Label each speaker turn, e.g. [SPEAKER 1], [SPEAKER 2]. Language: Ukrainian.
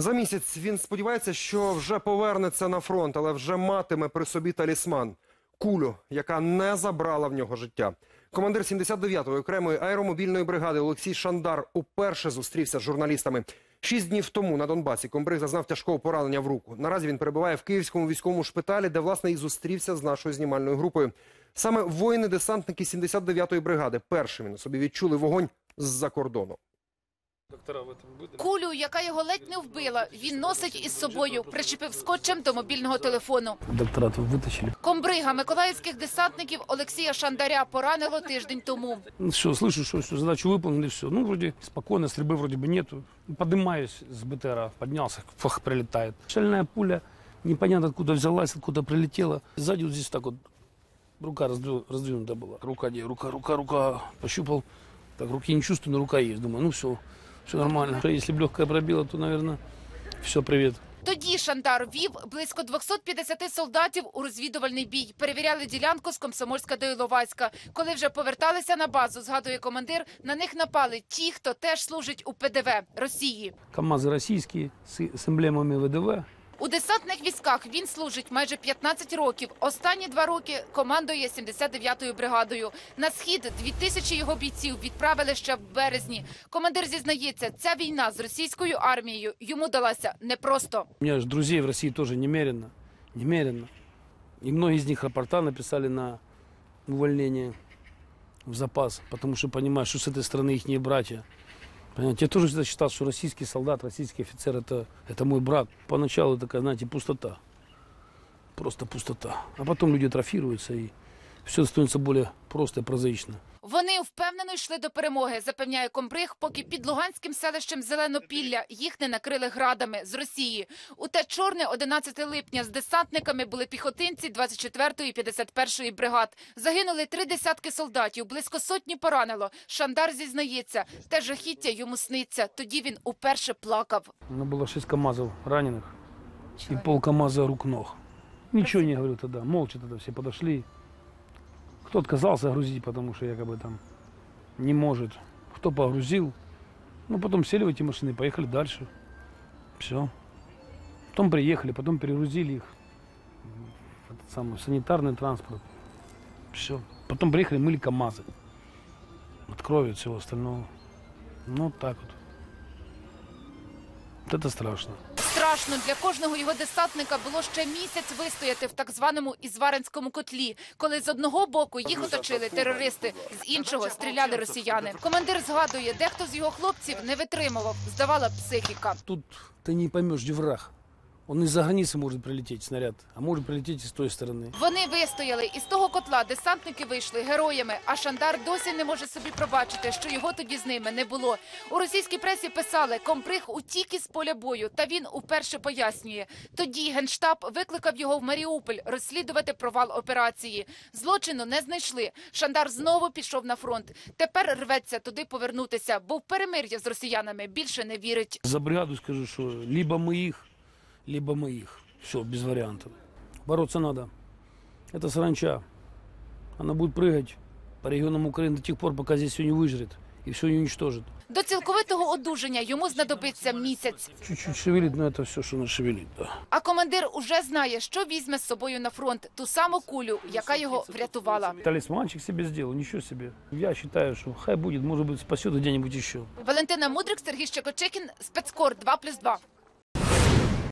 [SPEAKER 1] За місяць він сподівається, що вже повернеться на фронт, але вже матиме при собі талісман кулю, яка не забрала в нього життя. Командир 79-ї окремої аеромобільної бригади Олексій Шандар уперше зустрівся з журналістами. Шість днів тому на Донбасі комбриг зазнав тяжкого поранення в руку. Наразі він перебуває в київському військовому шпиталі, де власне і зустрівся з нашою знімальною групою. Саме воїни-десантники 79-ї бригади першими на собі відчули вогонь з-за кордону.
[SPEAKER 2] Доктора в этом были?
[SPEAKER 3] Кулю, яка його ледь не вбила, він носить із собою, причепив скотчем до мобільного телефону.
[SPEAKER 2] Доктора вытащили.
[SPEAKER 3] Комбрига миколаївських десантників Олексія Шандаря поранило тиждень тому.
[SPEAKER 2] Ну, все, слышу, что всю задачу выполнили, все. Ну, вроде спокойно, стрельбы вроде бы нету. Поднимаюсь с БТРа, поднялся, фах, прилетает. Шальная пуля, непонятно откуда взялась, откуда прилетела. Сзади вот здесь так вот рука раздвину- раздвинута была. Рука где? Рука, рука, рука. Пощупал. Так, руки не чувствую, но рука есть. Думаю, ну все, все нормально. Если бы легкая пробила, то, наверное, все, привет.
[SPEAKER 3] Тоді Шандар вів близько 250 солдатів у розвідувальний бій. Перевіряли ділянку з Комсомольська до Іловайська. Коли вже поверталися на базу, згадує командир, на них напали ті, хто теж служить у ПДВ Росії.
[SPEAKER 2] КАМАЗы российские с, с эмблемами ВДВ.
[SPEAKER 3] У десантних військах він служить майже 15 років. Останні два роки командує 79-ю бригадою. На схід 2000 його бійців відправили ще в березні. Командир зізнається, ця війна з російською армією йому далася непросто.
[SPEAKER 2] У меня же друзей в России тоже немерено. Немерено. И многие из них рапорта написали на увольнение в запас, что понимают, что с этой стороны их не братья. Понимаете, я тоже всегда считал, что российский солдат, российский офицер это, это мой брат. Поначалу такая, знаете, пустота. Просто пустота. А потом люди атрофируются и все становится более просто и прозаично.
[SPEAKER 3] Вони впевнено йшли до перемоги, запевняє комбриг, поки під Луганським селищем Зеленопілля їх не накрили градами з Росії. У те чорне 11 липня з десантниками були піхотинці 24-ї і 51-ї бригад. Загинули три десятки солдатів, близько сотні поранило. Шандар зізнається, те жахіття йому сниться. Тоді він уперше плакав.
[SPEAKER 2] У меня было шесть КАМАЗов раненых и пол КАМАЗа рук-ног. Ничего не говорю тогда, молча тогда все подошли. Кто отказался грузить, потому что якобы там не может. Кто погрузил. Ну, потом сели в эти машины поехали дальше. Все. Потом приехали, потом перегрузили их в этот самый санитарный транспорт. Все. Потом приехали, мыли КАМАЗы. От крови, от всего остального. Ну, так вот. Вот это страшно.
[SPEAKER 3] Страшно для кожного його десантника було ще місяць вистояти в так званому Ізваренському котлі, коли з одного боку їх оточили терористи, з іншого стріляли росіяни. Командир згадує, дехто з його хлопців не витримував, здавала психіка.
[SPEAKER 2] Тут ти не поймеш, де враг. Он из-за границы может прилететь снаряд, а может прилететь и с той стороны.
[SPEAKER 3] Вони вистояли, і з того котла десантники вийшли героями. А Шандар досі не може собі пробачити, що його тоді з ними не було. У російській пресі писали, комприг утік із поля бою. Та він уперше пояснює. Тоді генштаб викликав його в Маріуполь розслідувати провал операції. Злочину не знайшли. Шандар знову пішов на фронт. Тепер рветься туди повернутися, бо в перемир'я з росіянами більше не вірить.
[SPEAKER 2] За бригаду скажу, что либо мы их, либо мы их. Все, без вариантов. Бороться надо. Это саранча. Она будет прыгать по регионам Украины до тех пор, пока здесь все не выжрет и все не уничтожит.
[SPEAKER 3] До цілковитого одужання йому знадобиться місяць.
[SPEAKER 2] Чуть-чуть шевелит, но это все, что она шевелит. Да.
[SPEAKER 3] А командир уже знає, що візьме з собою на фронт ту саму кулю, яка його врятувала.
[SPEAKER 2] Талисманчик себе сделал, ничего себе. Я считаю, что хай будет, может быть, спасет где-нибудь еще.
[SPEAKER 3] Валентина Мудрик, Сергій Щекочекін, спецкор 2+,2.